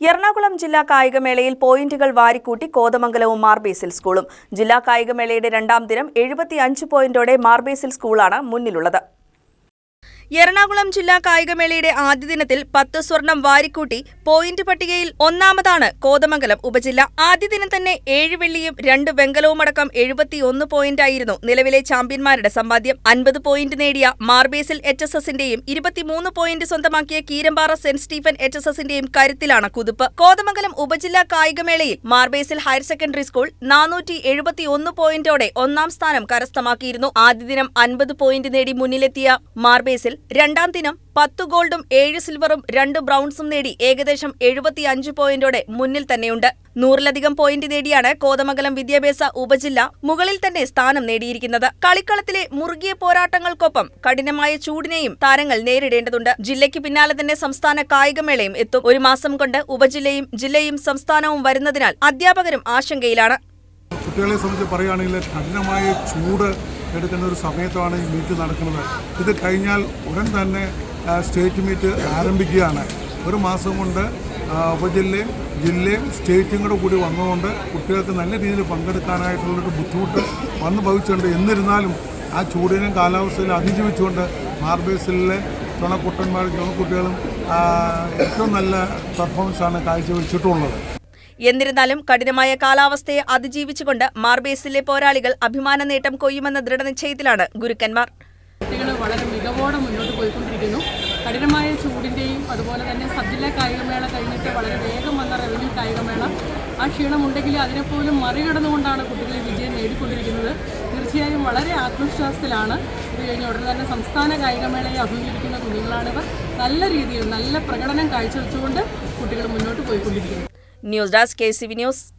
എറണാകുളം ജില്ലാ കായികമേളയിൽ പോയിന്റുകൾ വാരിക്കൂട്ടി കോതമംഗലവും മാർബേസിൽ സ്കൂളും. ജില്ലാ കായികമേളയുടെ രണ്ടാം ദിനം എഴുപത്തി അഞ്ച് പോയിന്റോടെ മാർബേസിൽ സ്കൂളാണ് മുന്നിലുള്ളത്. എറണാകുളം ജില്ലാ കായികമേളയുടെ ആദ്യ ദിനത്തിൽ പത്ത് സ്വർണം വാരിക്കൂട്ടി പോയിന്റ് പട്ടികയിൽ ഒന്നാമതാണ് കോതമംഗലം ഉപജില്ല. ആദ്യ ദിനം തന്നെ ഏഴ് വെള്ളിയും രണ്ട് വെങ്കലവുമടക്കം എഴുപത്തിയൊന്ന് പോയിന്റായിരുന്നു നിലവിലെ ചാമ്പ്യന്മാരുടെ സമ്പാദ്യം. അൻപത് പോയിന്റ് നേടിയ മാർബേസിൽ എച്ച് എസ് എസിന്റെയും ഇരുപത്തിമൂന്ന് പോയിന്റ് സ്വന്തമാക്കിയ Keerampara saint Stephen H S എസിന്റെയും കരുത്തിലാണ് കുതിപ്പ്. കോതമംഗലം ഉപജില്ലാ കായികമേളയിൽ മാർബേസിൽ ഹയർ സെക്കൻഡറി സ്കൂൾ നാനൂറ്റി എഴുപത്തിയൊന്ന് പോയിന്റോടെ ഒന്നാം സ്ഥാനം കരസ്ഥമാക്കിയിരുന്നു. ആദ്യ ദിനം അൻപത് പോയിന്റ് നേടി മുന്നിലെത്തിയ മാർബേസിൽ രണ്ടാം ദിനം പത്ത് ഗോൾഡും ഏഴ് സിൽവറും രണ്ട് ബ്രൗൺസും നേടി ഏകദേശം എഴുപത്തിയഞ്ച് പോയിന്റോടെ മുന്നിൽ തന്നെയുണ്ട്. നൂറിലധികം പോയിന്റ് നേടിയാണ് കോതമംഗലം വിദ്യാഭ്യാസ ഉപജില്ല മുകളിൽ തന്നെ സ്ഥാനം നേടിയിരിക്കുന്നത്. കളിക്കളത്തിലെ മുറുകിയ പോരാട്ടങ്ങൾക്കൊപ്പം കഠിനമായ ചൂടിനെയും താരങ്ങൾ നേരിടേണ്ടതുണ്ട്. ജില്ലയ്ക്ക് പിന്നാലെ തന്നെ സംസ്ഥാന കായികമേളയും എത്തും. ഒരു മാസം കൊണ്ട് ഉപജില്ലയും ജില്ലയും സംസ്ഥാനവും വരുന്നതിനാൽ അധ്യാപകരും ആശങ്കയിലാണ്. കുട്ടികളെ സംബന്ധിച്ച് പറയുകയാണെങ്കിൽ കഠിനമായ ചൂട് എടുക്കുന്ന ഒരു സമയത്താണ് ഈ മീറ്റ് നടക്കുന്നത്. ഇത് കഴിഞ്ഞാൽ ഉടൻ തന്നെ സ്റ്റേറ്റ് മീറ്റ് ആരംഭിക്കുകയാണ്. ഒരു മാസം കൊണ്ട് ഉപജില്ലയും ജില്ലയും സ്റ്റേറ്റും കൂടെ കൂടി വന്നതുകൊണ്ട് കുട്ടികൾക്ക് നല്ല രീതിയിൽ പങ്കെടുക്കാനായിട്ടുള്ളൊരു ബുദ്ധിമുട്ട് വന്നു ഭവിച്ചിട്ടുണ്ട്. എന്നിരുന്നാലും ആ ചൂടിനും കാലാവസ്ഥയിലും അതിജീവിച്ചുകൊണ്ട് മാർബേസിലെ ചുണക്കുട്ടന്മാർ ചുണക്കുട്ടികളും ഏറ്റവും നല്ല പെർഫോമൻസാണ് കാഴ്ചവെച്ചിട്ടുള്ളത്. എന്നിരുന്നാലും കഠിനമായ കാലാവസ്ഥയെ അതിജീവിച്ചുകൊണ്ട് മാർബേസിലെ പോരാളികൾ അഭിമാന നേട്ടം കൊയ്യുമെന്ന ദൃഢനിശ്ചയത്തിലാണ് ഗുരുക്കന്മാർ. കുട്ടികൾ വളരെ മികവോടെ മുന്നോട്ട് പോയിക്കൊണ്ടിരിക്കുന്നു. കഠിനമായ ചൂടിന്റെയും അതുപോലെ തന്നെ സബ്ജില്ല കായികമേള കഴിഞ്ഞിട്ട് വളരെ വേഗം വന്ന റവന്യൂ കായികമേള. ആ ക്ഷീണമുണ്ടെങ്കിൽ അതിനെപ്പോലും മറികടന്നുകൊണ്ടാണ് കുട്ടികൾ വിജയം നേടിക്കൊണ്ടിരിക്കുന്നത്. തീർച്ചയായും വളരെ ആത്മവിശ്വാസത്തിലാണ്. ഇത് കഴിഞ്ഞ ഉടനെ തന്നെ സംസ്ഥാന കായികമേളയെ അഭിമുഖീകരിക്കുന്ന കുഞ്ഞുങ്ങളാണിവർ. നല്ല രീതിയിൽ നല്ല പ്രകടനം കാഴ്ചവെച്ചുകൊണ്ട് കുട്ടികൾ മുന്നോട്ട് പോയിക്കൊണ്ടിരിക്കുന്നു. News Desk KCB News.